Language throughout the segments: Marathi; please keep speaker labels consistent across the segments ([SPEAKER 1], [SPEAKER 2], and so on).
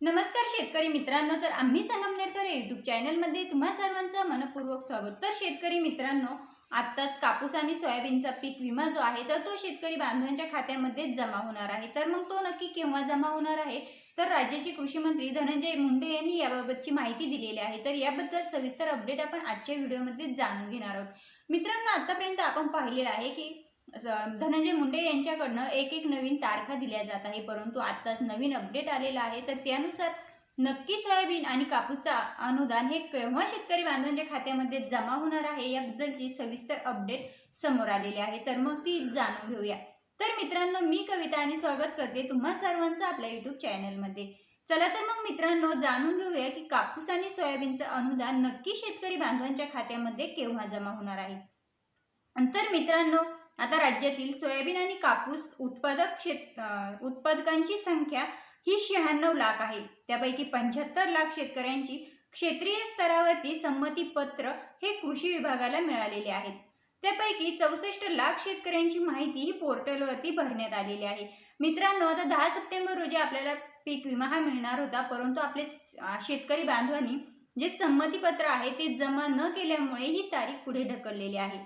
[SPEAKER 1] नमस्कार शेतकरी मित्रांनो तर आम्ही संगमनेरकर यूट्यूब चॅनलमध्ये तुम्हा सर्वांचं मनपूर्वक स्वागत. तर शेतकरी मित्रांनो आत्ताच कापूस आणि सोयाबीनचा पीक विमा जो आहे तर तो शेतकरी बांधवांच्या खात्यामध्येच जमा होणार आहे. तर मग तो नक्की केव्हा जमा होणार आहे? तर राज्याचे कृषी मंत्री धनंजय मुंडे यांनी याबाबतची माहिती दिलेली आहे. तर याबद्दल सविस्तर अपडेट आपण आजच्या व्हिडिओमध्ये जाणून घेणार आहोत. मित्रांनो आतापर्यंत आपण पाहिलेलं आहे की धनंजय मुंडे यांच्याकडनं एक एक नवीन तारखा दिल्या जात आहे परंतु आत्ताच नवीन अपडेट आलेला आहे. तर त्यानुसार नक्की सोयाबीन आणि कापूसचा अनुदान हे केव्हा शेतकरी बांधवांच्या खात्यामध्ये जमा होणार आहे याबद्दलची सविस्तर अपडेट समोर आलेली आहे. तर मग ती जाणून घेऊया. तर मित्रांनो मी कविता आणि स्वागत करते तुम्हा सर्वांचं आपल्या युट्यूब चॅनलमध्ये. चला तर मग मित्रांनो जाणून घेऊया की कापूस आणि सोयाबीनचं अनुदान नक्की शेतकरी बांधवांच्या खात्यामध्ये केव्हा जमा होणार आहे. तर मित्रांनो आता राज्यातील सोयाबीन आणि कापूस उत्पादक शेत उत्पादकांची संख्या ही शहाण्णव लाख आहे. त्यापैकी पंच्याहत्तर लाख शेतकऱ्यांची क्षेत्रीय स्तरावरती संमतीपत्र हे कृषी विभागाला मिळालेले आहेत. त्यापैकी चौसष्ट लाख शेतकऱ्यांची माहिती ही पोर्टलवरती भरण्यात आलेली आहे. मित्रांनो आता दहा सप्टेंबर रोजी आपल्याला पीक विमा हा मिळणार होता परंतु आपले शेतकरी बांधवांनी जे संमतीपत्र आहे ते जमा न केल्यामुळे ही तारीख पुढे ढकललेली आहे.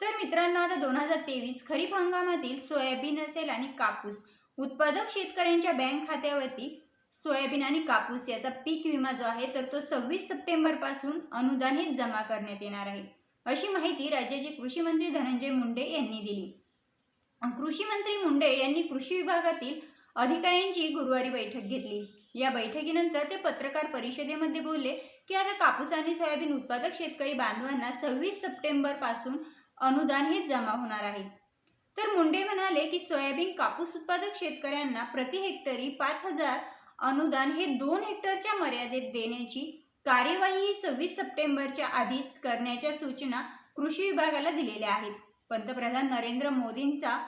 [SPEAKER 1] तर मित्रांनो आता दोन हजार तेवीस खरीप हंगामातील सोयाबीन असेल आणि कापूस. उत्पादक शेतकऱ्यांच्या बँक खात्यावरती सोयाबीन आणि कापूस याचा पीक विमा जो आहे तर तो सव्वीस सप्टेंबरपासून अनुदान हे जमा करण्यात येणार आहे. अशी माहिती राज्याचे कृषी मंत्री धनंजय मुंडे यांनी दिली. कृषी मंत्री मुंडे यांनी कृषी विभागातील अधिकाऱ्यांची गुरुवारी बैठक घेतली. या बैठकीनंतर ते पत्रकार परिषदेमध्ये बोलले की आता कापूस आणि सोयाबीन उत्पादक शेतकरी बांधवांना सव्वीस सप्टेंबरपासून अनुदान हे जमा होणार आहे. तर मुंडे म्हणाले की सोयाबीन कापूस उत्पादक शेतकऱ्यांना प्रति हेक्टरी पाच हजार अनुदान हे दोन हेक्टरच्या मर्यादेत देण्याची कार्यवाही ही सव्वीस सप्टेंबरच्या आधीच करण्याच्या सूचना कृषी विभागाला दिलेल्या आहेत. पंतप्रधान नरेंद्र मोदींचा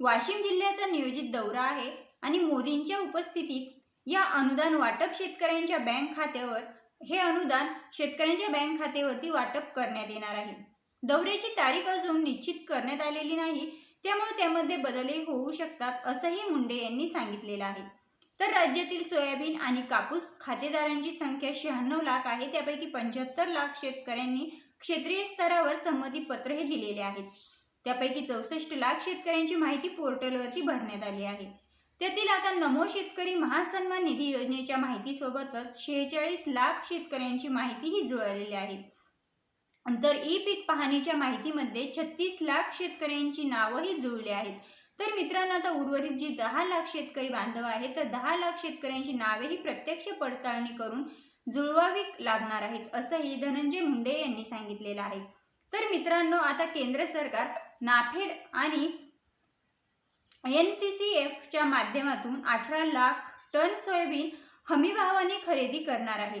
[SPEAKER 1] वाशिम जिल्ह्याचा नियोजित दौरा आहे आणि मोदींच्या उपस्थितीत या अनुदान वाटप शेतकऱ्यांच्या बँक खात्यावर हे अनुदान शेतकऱ्यांच्या बँक खात्यावरती वाटप करण्यात येणार आहे. दौऱ्याची तारीख अजून निश्चित करण्यात आलेली नाही. त्यामुळे त्यामध्ये बदलही होऊ शकतात असंही मुंडे यांनी सांगितलेलं आहे. तर राज्यातील सोयाबीन आणि कापूस खातेदारांची संख्या शहाण्णव लाख आहे. त्यापैकी पंच्याहत्तर लाख शेतकऱ्यांनी क्षेत्रीय स्तरावर संमती पत्र हे दिलेले आहेत. त्यापैकी चौसष्ट लाख शेतकऱ्यांची माहिती पोर्टलवरती भरण्यात आली आहे. त्यातील आता नमो शेतकरी महासन्मान निधी योजनेच्या माहितीसोबतच शेहेचाळीस लाख शेतकऱ्यांची माहितीही जुळलेली आहे. तर ई पीक पाहणीच्या माहितीमध्ये छत्तीस लाख शेतकऱ्यांची नावंही जुळली आहेत. तर मित्रांनो आता उर्वरित जी दहा लाख शेतकरी बांधव आहेत तर दहा लाख शेतकऱ्यांची नावेही प्रत्यक्ष पडताळणी करून जुळवावी लागणार आहेत असंही धनंजय मुंडे यांनी सांगितलेलं आहे. तर मित्रांनो आता केंद्र सरकार नाफेड आणि एन सी सी एफच्या माध्यमातून अठरा लाख टन सोयाबीन हमीभावाने खरेदी करणार आहे.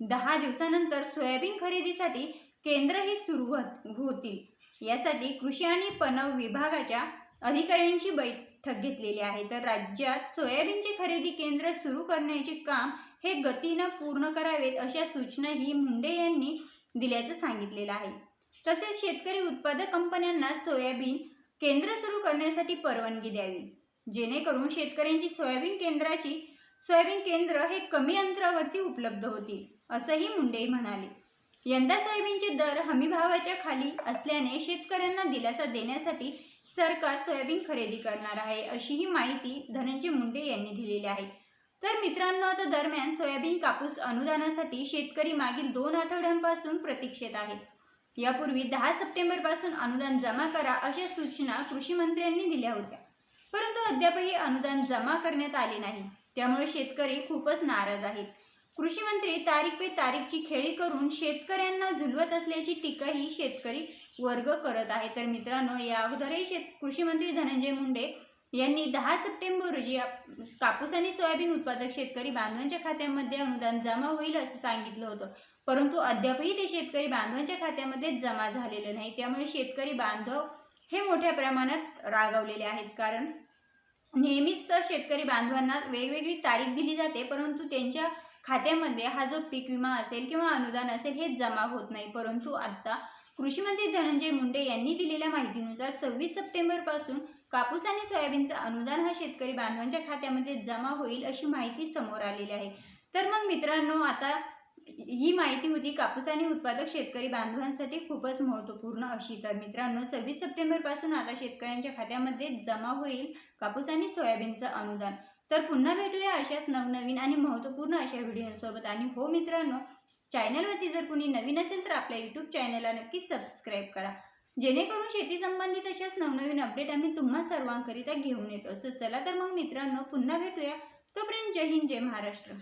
[SPEAKER 1] दहा दिवसानंतर सोयाबीन खरेदीसाठी केंद्रही सुरू होत- होतील. यासाठी कृषी आणि पणन विभागाच्या अधिकाऱ्यांची बैठक घेतलेली आहे. तर राज्यात सोयाबीनची खरेदी केंद्र सुरू करण्याचे काम हे गतीनं पूर्ण करावेत अशा सूचनाही मुंडे यांनी दिल्याचं सांगितलेलं आहे. तसेच शेतकरी उत्पादक कंपन्यांना सोयाबीन केंद्र सुरू करण्यासाठी परवानगी द्यावी. जेणेकरून शेतकऱ्यांची सोयाबीन केंद्राची सोयाबीन केंद्र हे कमी अंतरावरती उपलब्ध होतील असंही मुंडे म्हणाले. यंदा सोयाबीनचे दर हमीभावाच्या खाली असल्याने शेतकऱ्यांना दिलासा देण्यासाठी सरकार सोयाबीन खरेदी करणार आहे अशी ही माहिती धनंजय मुंडे यांनी दिलेली आहे. तर मित्रांनो आता दरम्यान सोयाबीन कापूस अनुदानासाठी शेतकरी मागील दोन आठवड्यांपासून प्रतीक्षेत आहेत. यापूर्वी दहा सप्टेंबरपासून अनुदान जमा करा अशा सूचना कृषी मंत्र्यांनी दिल्या होत्या. परंतु अद्यापही अनुदान जमा करण्यात आले नाही. त्यामुळे शेतकरी खूपच नाराज आहेत. कृषी मंत्री तारीख पे तारीखची खेळी करून शेतकऱ्यांना झुलवत असल्याची टीकाही शेतकरी वर्ग करत आहे. तर मित्रांनो या अगोदरही शेत कृषी मंत्री धनंजय मुंडे यांनी दहा सप्टेंबर रोजी कापूस आणि सोयाबीन उत्पादक शेतकरी बांधवांच्या खात्यामध्ये अनुदान जमा होईल असं सांगितलं होतं. परंतु अद्यापही ते शेतकरी बांधवांच्या खात्यामध्ये जमा झालेलं नाही. त्यामुळे शेतकरी बांधव हे मोठ्या प्रमाणात रागावलेले आहेत. कारण नेहमीच शेतकरी बांधवांना वेगवेगळी तारीख दिली जाते परंतु त्यांच्या खात्यामध्ये हा जो पीक विमा असेल किंवा अनुदान असेल हे जमा होत नाही. परंतु आता कृषी मंत्री धनंजय मुंडे यांनी दिलेल्या माहितीनुसार सव्वीस सप्टेंबरपासून कापूस आणि सोयाबीनचं अनुदान हा शेतकरी बांधवांच्या खात्यामध्ये जमा होईल अशी माहिती समोर आलेली आहे. तर मग मित्रांनो आता ही माहिती होती कापूस आणि उत्पादक शेतकरी बांधवांसाठी खूपच महत्त्वपूर्ण अशी. तर मित्रांनो सव्वीस सप्टेंबरपासून आता शेतकऱ्यांच्या खात्यामध्ये जमा होईल कापूस आणि सोयाबीनचं अनुदान. तर पुन्हा भेटूया अशाच नवनवीन आणि महत्त्वपूर्ण अशा व्हिडिओसोबत. आणि हो मित्रांनो चॅनलवरती जर कुणी नवीन असेल तर आपल्या यूट्यूब चॅनलला नक्कीच सबस्क्राईब करा. जेणेकरून शेती संबंधित अशाच नवनवीन अपडेट आम्ही तुम्हा सर्वांकरिता घेऊन येतो असतो चला तर मग मित्रांनो पुन्हा भेटूया. तोपर्यंत जय हिंद जय महाराष्ट्र.